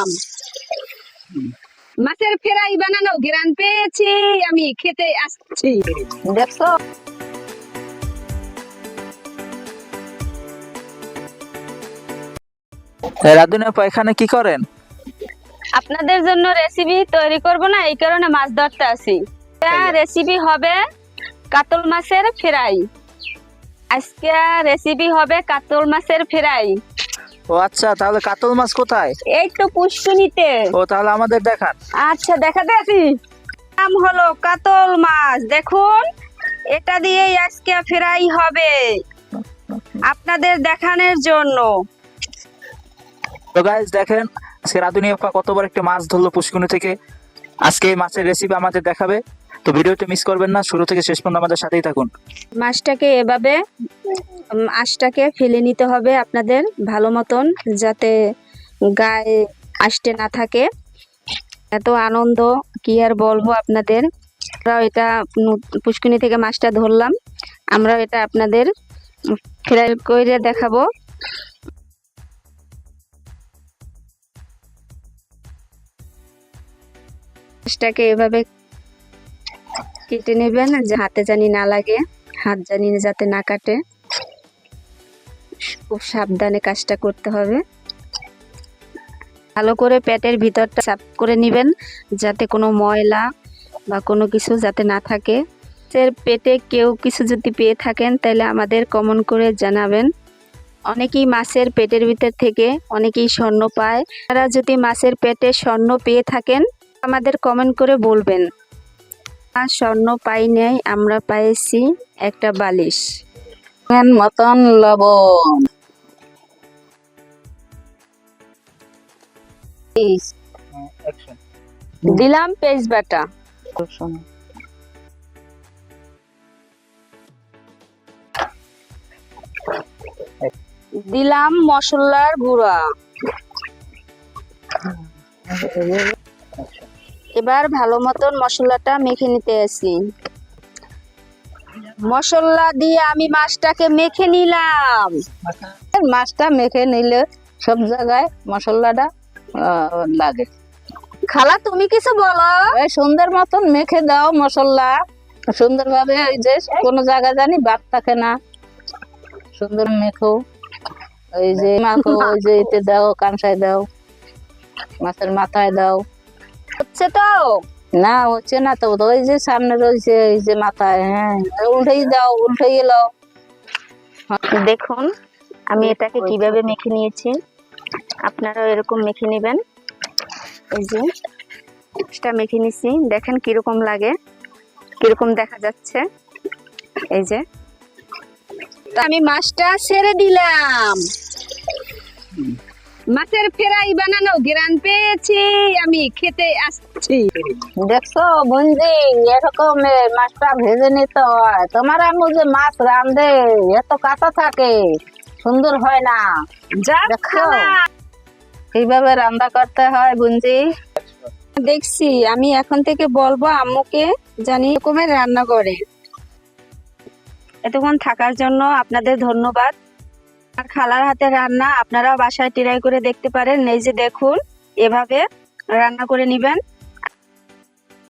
দিলাম। মাছের ফ্রাই বানানো গ্রান পেয়েছি আমি খেতে আসছি। দেখছ রাধুনি আপা কি করেন? আপনাদের জন্য রেসিপি তৈরি করব না এই কারণে মাছ ধরতে আসি। রেসিপি হবে কাতল মাছের ফ্রাই। আজকে রেসিপি হবে কাতল মাছের ফ্রাই। ও আচ্ছা তাহলে কাতল মাছ কোথায়? এই তো পুষ্কুনিতে ও তাহলে আমাদের দেখান। আচ্ছা দেখাতে আসি নাম হলো কাতল মাছ। দেখুন এটা দিয়েই আজকে ফ্রাই হবে আপনাদের দেখানোর জন্য। তো গাইজ দেখেন আজকে রাধুনি আপা কত বড় একটা মাছ ধরলো পুষ্কুনি থেকে। আজকে এই মাছের রেসিপি আমাদের দেখাবে। তো ভিডিওটা মিস করবেন না, শুরু থেকে শেষ পর্যন্ত আমাদের সাথেই থাকুন। মাছটাকে এভাবে আঁশটাকে ফেলে নিতে হবে আপনাদের ভালো মতন, যাতে গায়ে আষ্টে না থাকে। এত আনন্দ, কি আর বলব আপনাদের। আমরাও এটা পুষ্কুনি থেকে মাছটা ধরলাম। আমরা এটা আপনাদের ফ্রাই করে দেখাবো। মাছটাকে এভাবে কেটে নেবেন, যে হাতে জানি না লাগে, হাত জানি যাতে না কাটে। খুব সাবধানে কাজটা করতে হবে। ভালো করে পেটের ভিতরটা সাফ করে নেবেন, যাতে কোনো ময়লা বা কোনো কিছু যাতে না থাকে। এর পেটে কেউ কিছু যদি পেয়ে থাকেন, তাহলে আমাদের কমন করে জানাবেন। অনেকেই মাছের পেটের ভিতর থেকে, অনেকেই স্বর্ণ পায়। তারা যদি মাছের পেটে স্বর্ণ পেয়ে থাকেন, আমাদের কমেন্ট করে বলবেন। আর স্বর্ণ পাই নাই আমরা পাইছি একটা বালিশ। মতন লবণ। দিলাম পেঁয়াজ বাটা। দিলাম মশলার গুঁড়া। এবার ভালো মতন মশলাটা মেখে নিতে আসি। মশলা দিয়ে আমি মাছটাকে মেখে নিলাম। মাছটা মেখে নিলে সব জায়গায় মশলাটা লাগে। খালা তুমি কিছু বলো? সুন্দর মতন মেখে দাও মশলা। সুন্দরভাবে ওই যে কোনো জায়গা জানি বাদ থাকে না। সুন্দর মেখো। ওই যে মাখো ওই যে এতে দাও কাঁসায় দাও। মাছের মাথায় দাও। হচ্ছে তো? না হচ্ছে না তো। ওই যে সামনে রয়েছে এই যে মাথায় হ্যাঁ। উল্টেই দাও উল্টেই এলো দেখুন আমি এটাকে কীভাবে মেখে নিয়েছি? আপনারাও এরকম মেখে নেবেন। এই যে মাছটা মেখে নিছি। দেখেন কীরকম লাগে কীরকম দেখা যাচ্ছে। এই যে। তো আমি মাছটা ছেড়ে দিলাম। মাছের ফেরাই বানানো গ্রান পেয়েছি আমি খেতে আসছি। দেখছ বন্ধি এরকম মাছটা ভেজে নিতে হয়। তোমার আম্মু যে মাছ রান্ধে এত কাঁচা থাকে সুন্দর হয় না। যা দেখো। কীভাবে রান্না করতে হয় বুঞ্জি দেখছি আমি এখন থেকে বলব আম্মুকে জানি রকমের রান্না করে। এতক্ষণ থাকার জন্য আপনাদের ধন্যবাদ। আর খালার হাতে রান্না আপনারা বাসায় ট্রাই করে দেখতে পারেন। এই যে দেখুন, এভাবে রান্না করে নিবেন।